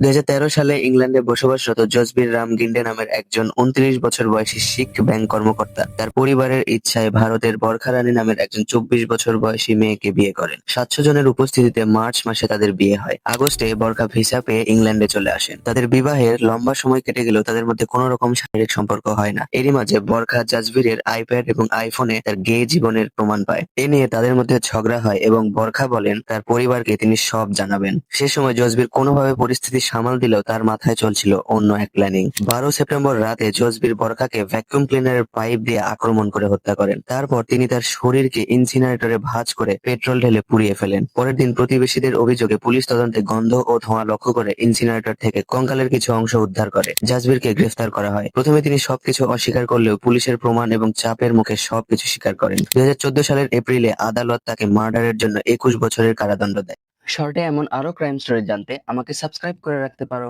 দুই হাজার তেরো সালে ইংল্যান্ডে বসবাসরত জসবীর রাম গিন্ডে নামের একজন উনত্রিশ বছর বয়সী শিখ ব্যাংক কর্মকর্তা। তার পরিবারের ইচ্ছায় ভারতের বরখা রানী নামের একজন চব্বিশ বছর বয়সী মেয়েকে বিয়ে করেন। সাতশো জনের উপস্থিতিতে মার্চ মাসে তাদের বিয়ে হয়। আগস্টে বরখা ভিসা পেয়ে ইংল্যান্ডে চলে আসেন। তাদের বিবাহের লম্বা সময় কেটে গেলেও তাদের মধ্যে কোনো রকম শারীরিক সম্পর্ক হয় না। এরই মাঝে বরখা জাজবীরের আইপ্যাড এবং আইফোনে তার গে জীবনের প্রমাণ পায়। এ নিয়ে তাদের মধ্যে ঝগড়া হয় এবং বরখা বলেন, তার পরিবারকে তিনি সব জানাবেন। সে সময় জসবীর কোনোভাবে পরিস্থিতি সামাল দিলেও তার মাথায় চলছিল অন্য এক প্ল্যানিং বারো সেপ্টেম্বর রাতে জসবীর বরখাকে ভ্যাকুয়াম ক্লিনারের পাইপ দিয়ে আক্রমণ করে হত্যা করেন। তারপর তিনি তার শরীরকে ইনসিনারেটরে ভাঁজ করে পেট্রোল ঢেলে পুড়িয়ে ফেলেন। পরের দিন প্রতিবেশীদের অভিযোগে পুলিশ তদন্তে গন্ধ ও ধোঁয়া লক্ষ্য করে ইনসিনারেটর থেকে কঙ্কালের কিছু অংশ উদ্ধার করে। জাজবীরকে গ্রেফতার করা হয়। প্রথমে তিনি সবকিছু অস্বীকার করলেও পুলিশের প্রমাণ এবং চাপের মুখে সবকিছু স্বীকার করেন। দুই হাজার চোদ্দ সালের এপ্রিলে আদালত তাকে মার্ডারের জন্য একুশ বছরের কারাদণ্ড দেয়। শর্টে এমন আরও ক্রাইম স্টোরি জানতে আমাকে সাবস্ক্রাইব করে রাখতে পারো।